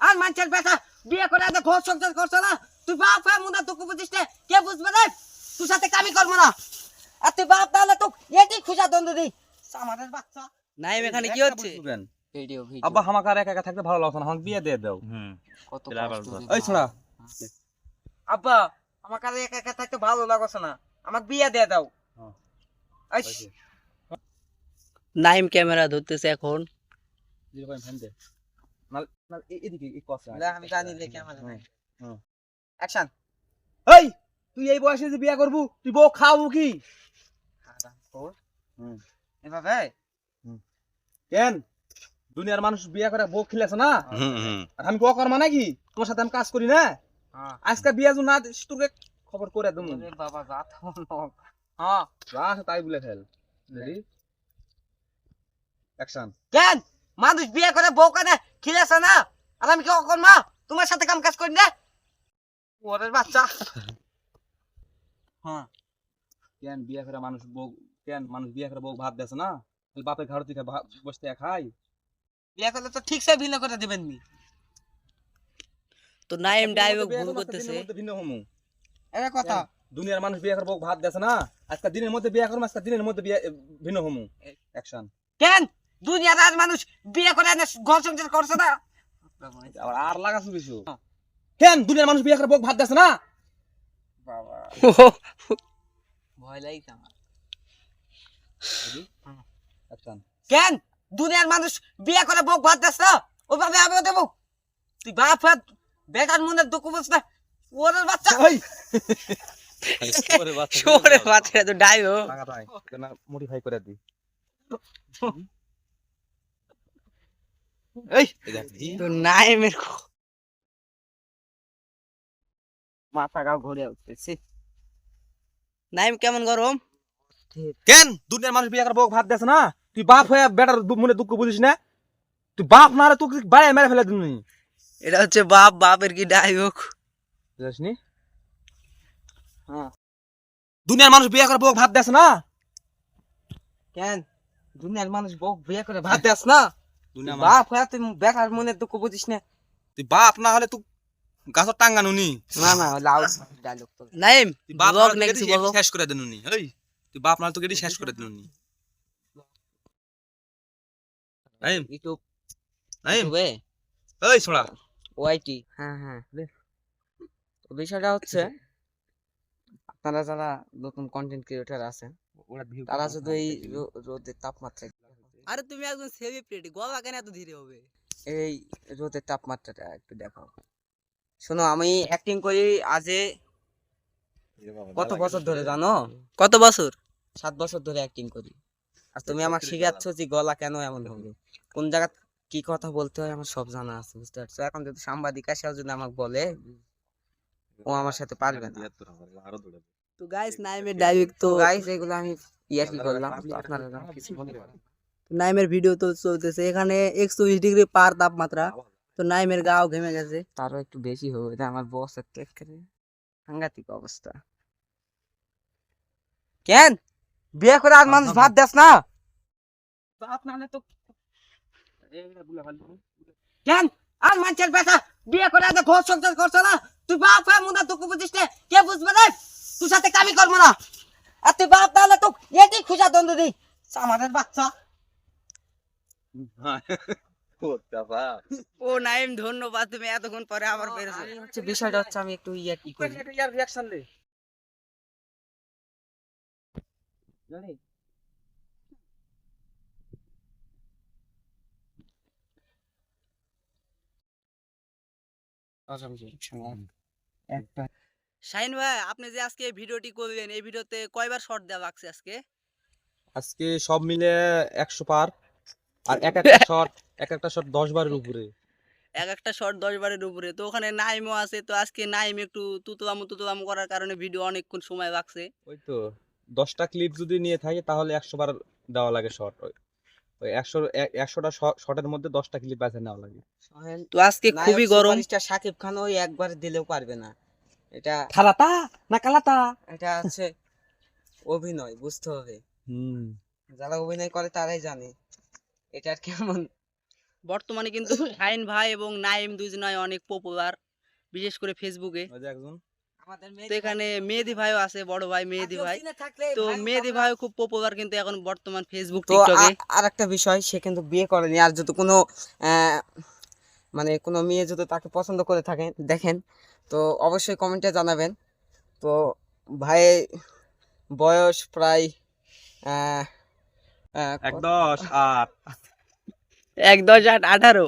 আর মানুষের বেটা বিয়ে করে এত ঘর সংসার করছে না? তুই বাপ হয়ে মুনা তোকে বুঝিস না কে বুঝবে রে? তুই সাথে কামি করব না। আর তুই বাপ তাহলে তো এটি খুঁজা দ্বন্দ্ব দিই। আমাদের বাচ্চা। নাইম এখানে কি হচ্ছে? বুঝবেন। ভিডিও আব্বা আমাকে একা একা থাকতে ভালো লাগছে না। আমাকে বিয়ে দিয়ে দাও। কত এই। আব্বা আমার একা একা থাকতে ভালো লাগছে না। আমাকে বিয়ে দিয়ে দাও। হ্যাঁ। নাইম ক্যামেরা ধরতেছে এখন। এদিকে এই কষ্ট না, আমি জানি দেখে আমার হুম, হুম। অ্যাকশন। এই তুই এই বয়সে যে বিয়ে করবু তুই বউ খাওয়াবু কি। এভাবে? কেন? দুনিয়ার মানুষ বিয়ে করে বউ খিলেছে না? আর আমি বউ কর্মা নাকি? তোমার সাথে আমি কাজ করি না? হ্যাঁ। আজকে বিয়ে না তোকে খবর করে দেবো। বাবা রাত হ্যাঁ যা তাই বলে ফেল। অ্যাকশন কেন? মানুষ বিয়ে করে বউ কানে খিলেছে না? আর আমি কি অকল মা তোমার সাথে কাম কাজ করি না? ওরের বাচ্চা। হ্যাঁ। কেন বিয়ে করে মানুষ বউ কেন মানুষ বিয়ে করে বউ ভাত দেছে না? বাপের ঘর থেকে ভাত বসতে খাই বিয়ে করলে তো ঠিক সে ভিন্ন করে দিবেন নি। তো নাইম ডাইভক বিয়ে ভুল করব, করতেছে। ভিন্ন হমু। এটা কথা। দুনিয়ার মানুষ বিয়ে করে বউ ভাত দেছে না? আজকে দিনের মধ্যে বিয়ে করব আজকে দিনের মধ্যে বিয়ে ভিন্ন হমু। অ্যাকশন কেন? দুনিয়ার আর মানুষ বিয়ে করে এনে ঘর সংসার করছে না? আবার আর লাগাছু কিছু? কেন? দুনিয়ার মানুষ বিয়ে করে বউ ভাত দেছে না? বাবা। ভয় লাগছে আমার। কেন? দুনিয়ার মানুষ বিয়ে করে বউ ভাত দিস না ওইভাবে আমিও দেবো। তুই বাপ হাত বেকার মনের দুঃখ বুঝ না ওরের বাচ্চা। শোরে বাচ্চা। তো তাই মডিফাই করে দি। এই তো নাইমের মাথা গাও ঘুরে উঠতেছে নাইম কেমন গরম? কেন? দুনিয়ার মানুষ বিয়ে করে বউ ভাত দেছে না? তুই বাপ হয়ে বেটার মনে দুঃখ বুঝিস না? তুই বাপ না রে তুই বাড়ি মেরে ফেলে দিবি? এটা হচ্ছে বাপ বাপের কি ডাইভক বুঝিসনি? হ্যাঁ। দুনিয়ার মানুষ বিয়ে করে বউ ভাত দেছে না? কেন? দুনিয়ার মানুষ বউ বিয়ে করে ভাত দিস না? দুনিয়ার বাপ হয়ে তুই বেকার মনের দুঃখ বুঝিস না। তুই বাপ না হলে তুই টাঙ্গানো নি না না লাউ ডায়লগ তো নাইম বাপ না কিছু বলো শেষ করে দেনু নি এই তুই বাপ না তোকে শেষ করে দেনু নি এই ইউটিউব। এই ছোড়া। ওয়াইটি। হ্যাঁ হ্যাঁ তো বিষয়টা হচ্ছে আপনারা যারা নতুন কন্টেন্ট ক্রিয়েটর আছেন তারা শুধু এই রোদের তাপমাত্রা আরে তুমি একজন সেলিব্রিটি গলা কেন এত ধীরে হবে? এই রোদের তাপমাত্রাটা একটু দেখাও। শোনো আমি অ্যাক্টিং করি আজে কত বছর ধরে জানো? কত বছর? সাত বছর ধরে অ্যাক্টিং করি। আর তুমি আমাকে শিখাচ্ছ যে গলা কেন এমন হবে। কোন জায়গা কি কথা বলতে হয় আমার সব জানা আছে বুঝতে পারছ? এখন যদি সাংবাদিক আসেও যদি আমাকে বলে। ও আমার সাথে পারবে না। তো গাইস নাইমের ডাইভক তো গাইস এগুলো আমি ইয়া কি করলাম? আপনারা কিছু মনে করেন না। নাইমের ভিডিও তো চলতেছে এখানে একচল্লিশ ডিগ্রি পার তাপমাত্রা তো নাইমের গাও ঘেমে গেছে তারও একটু বেশি হবে এটা আমার বস একটা একেবারে সাংঘাতিক অবস্থা কেন বিয়ে করে আর মানুষ ভাত দেস না বাপ নাহলে তো কেন আর মানুষের বেটা বিয়ে করে এত ঘর সংসার করছে না তুই বাপ হয়ে মুনা তোকে বুঝিস না কে বুঝবে রে তুই সাথে কামি করব না আর তুই বাপ তাহলে তো এটি খুঁজা দ্বন্দ্ব দিই আমাদের বাচ্চা ও নাইম ধন্যবাদ তুমি এতক্ষণ পরে আবার বেরোছো হচ্ছে বিষয়টা হচ্ছে আমি একটু ইয়ে কি করি। রিয়াকশন দে। একটা শাইন ভাই আপনি যে আজকে এই ভিডিওটি করলেন এই ভিডিওতে কয়বার শর্ট দেওয়া লাগছে আজকে? আজকে সব মিলে একশো পার। আর এক একটা শট এক একটা শট দশ বারের উপরে। এক একটা শর্ট দশ বারের উপরে। তো ওখানে নাইমও আছে। তো আজকে নাইম একটু করার কারণে ভিডিও অনেকক্ষণ সময় লাগছে। ওই তো। দশটা ক্লিপ যদি নিয়ে থাকে তাহলে একশো বার দেওয়া লাগে শট ওই একশো একশোটা শটের মধ্যে দশটা ক্লিপ বেছে নেওয়া লাগে। তো আজকে খুবই গরম। সাকিব খান ওই একবার দিলেও পারবে না। এটা খালাতা না কালাতা? এটা হচ্ছে অভিনয় বুঝতে হবে। হুম। যারা অভিনয় করে তারাই জানে। এটার কেমন? বর্তমানে কিন্তু শাহিন ভাই এবং নাইম দুজনাই অনেক পপুলার বিশেষ করে ফেসবুকে একজন। তো এখানে মেহেদি ভাইও আছে বড় ভাই মেহেদি ভাই। তো মেহেদি ভাই খুব পপুলার কিন্তু এখন বর্তমান ফেসবুক টিকটকে আর একটা বিষয় সে কিন্তু বিয়ে করেনি। আর যদি কোনো মানে কোনো মেয়ে যদি তাকে পছন্দ করে থাকেন দেখেন তো অবশ্যই কমেন্টে জানাবেন। তো ভাই বয়স প্রায় এক দশ আট। এক দশ আট আঠারো।